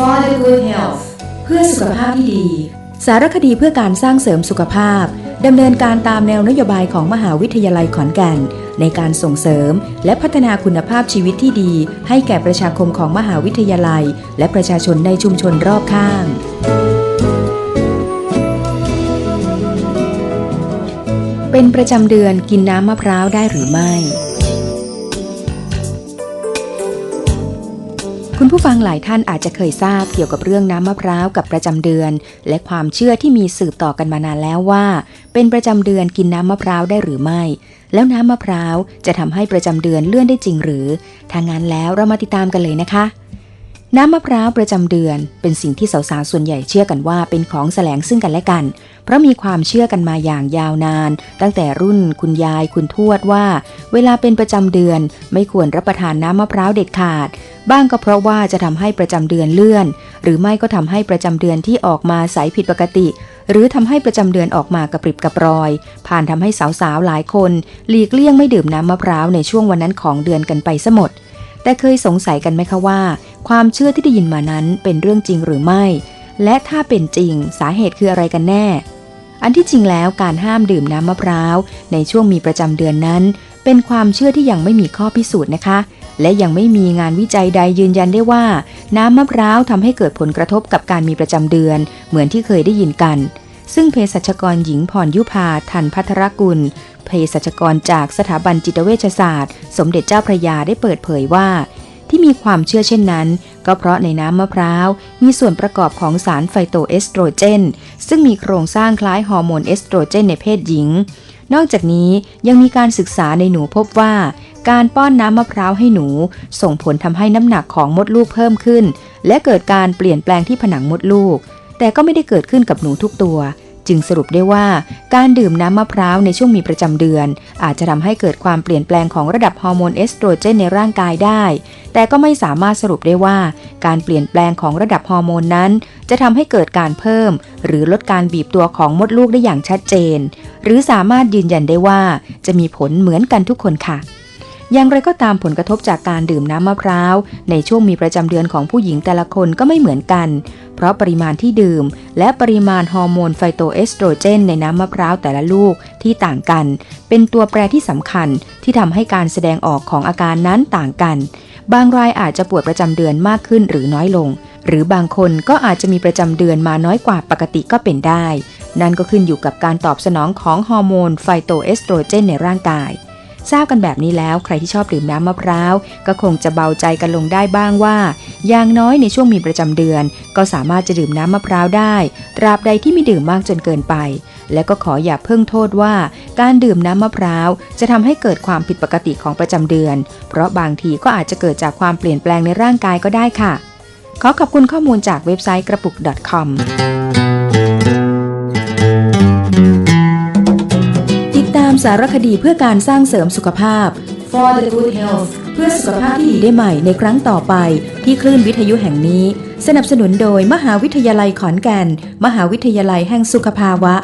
for the good health เพื่อสุขภาพที่ดี สารคดีเพื่อการสร้างเสริมสุขภาพดำเนินการตามแนวนโยบายของมหาวิทยาลัยขอนแก่น ในการส่งเสริม และพัฒนาคุณภาพชีวิตที่ดี ให้แก่ประชาคมของมหาวิทยาลัย และประชาชนในชุมชนรอบข้าง เป็นประจำเดือนกินน้ำมะพร้าวได้หรือไม่ ผู้ฟังหลายท่านอาจจะเคยทราบเกี่ยวกับเรื่องน้ำมะพร้าวกับประจำเดือน และความเชื่อที่มีสืบต่อกันมานานแล้วว่า เป็นประจำเดือนกินน้ำมะพร้าวได้หรือไม่ แล้วน้ำมะพร้าวจะทำให้ประจำเดือนเลื่อนได้จริงหรือถ้างั้นแล้วเรามาติดตามกันเลยนะคะ น้ำมะพร้าวประจำเดือน เป็นสิ่งที่สาวๆส่วนใหญ่เชื่อกันว่าเป็นของแสลงซึ่งกันและกัน เพราะมีความเชื่อกันมาอย่างยาวนาน ตั้งแต่รุ่นคุณยายคุณทวดว่า เวลาเป็นประจำเดือนไม่ควรรับประทานน้ำมะพร้าวเด็ดขาด บ้างก็เพราะว่าจะทำให้ประจำเดือนเลื่อน หรือไม่ก็ทำให้ประจำเดือนที่ออกมาใสผิดปกติ หรือทำให้ประจำเดือนออกมากระปริบกระปรอย ผ่านทำให้สาวๆหลายคน หลีกเลี่ยงไม่ดื่มน้ำมะพร้าวในช่วงวันนั้นของเดือนกันไปซะหมด แต่เคยสงสัยกันไหมคะว่า ความเชื่อที่ได้ยินมานั้นเป็นเรื่องจริงหรือไม่ และถ้าเป็นจริงสาเหตุคืออะไรกันแน่ อันที่จริงแล้วการห้ามดื่มน้ำมะพร้าว ในช่วงมีประจำเดือนนั้น เป็นความเชื่อที่ยังไม่มีข้อพิสูจน์นะคะ และยังไม่มีงานวิจัยใดยืนยันได้ว่า น้ำมะพร้าวทำให้เกิดผลกระทบกับการมีประจำเดือน เหมือนที่เคยได้ยินกัน ซึ่งเภสัชกรหญิงพรยุพาทันพัทรกุล เภสัชกรจากสถาบันจิตเวชศาสตร์ สมเด็จเจ้าพระยาได้เปิดเผยว่า ที่มีความเชื่อเช่นนั้น ก็เพราะในน้ำมะพร้าว มีส่วนประกอบของสารไฟโตเอสโตรเจน ซึ่งมีโครงสร้างคล้ายฮอร์โมนเอสโตรเจนในเพศหญิง นอกจากนี้ยังมีการศึกษาในหนูพบว่า การป้อนน้ำมะพร้าวให้หนู ส่งผลทำให้น้ำหนักของมดลูกเพิ่มขึ้น และเกิดการเปลี่ยนแปลงที่ผนังมดลูก แต่ก็ไม่ได้เกิดขึ้นกับหนูทุกตัว จึงสรุปได้ว่าการดื่มน้ำมะพร้าวในช่วงมีประจำเดือน อาจจะทำให้เกิดความเปลี่ยนแปลงของระดับฮอร์โมนเอสโตรเจนในร่างกายได้ แต่ก็ไม่สามารถสรุปได้ว่า การเปลี่ยนแปลงของระดับฮอร์โมนนั้น จะทำให้เกิดการเพิ่ม หรือลดการบีบตัวของมดลูกได้อย่างชัดเจน หรือสามารถยืนยันได้ว่า จะมีผลเหมือนกันทุกคนค่ะอย่างไรก็ตามผลกระทบจากการดื่มน้ำมะพร้าว ในช่วงมีประจำเดือนของผู้หญิงแต่ละคนก็ไม่เหมือนกัน เพราะปริมาณที่ดื่ม และปริมาณฮอร์โมนไฟโตเอสโตรเจน ในน้ำมะพร้าวแต่ละลูกที่ต่างกัน เป็นตัวแปรที่สำคัญที่ทำให้การแสดงออกของอาการนั้นต่างกัน บางรายอาจจะปวดประจำเดือนมากขึ้นหรือน้อยลง หรือบางคนก็อาจจะมีประจำเดือนมาน้อยกว่าปกติก็เป็นได้ นั่นก็ขึ้นอยู่กับการตอบสนองของฮอร์โมนไฟโตเอสโตรเจนในร่างกาย ทราบกันแบบนี้แล้วใครที่ชอบดื่มน้ำมะพร้าว ก็คงจะเบาใจกันลงได้บ้างว่า อย่างน้อยในช่วงมีประจำเดือน ก็สามารถจะดื่มน้ำมะพร้าวได้ ตราบใดที่ไม่ดื่มมากจนเกินไป และก็ขออย่าเพิ่งโทษว่า การดื่มน้ำมะพร้าวจะทำให้เกิดความผิดปกติของประจำเดือน เพราะบางทีก็อาจจะเกิดจากความเปลี่ยนแปลงในร่างกายก็ได้ค่ะ ขอขอบคุณข้อมูลจากเว็บไซต์กระปุก .com ามสารคดีเพื่อการสร้างเสริมสุขภาพ for the good health เพื่อสุขภาพที่ดีได้ใหม่ในครั้งต่อไป ที่คลื่นวิทยุแห่งนี้ สนับสนุนโดยมหาวิทยาลัยขอนแก่น มหาวิทยาลัยแห่งสุขภาวะ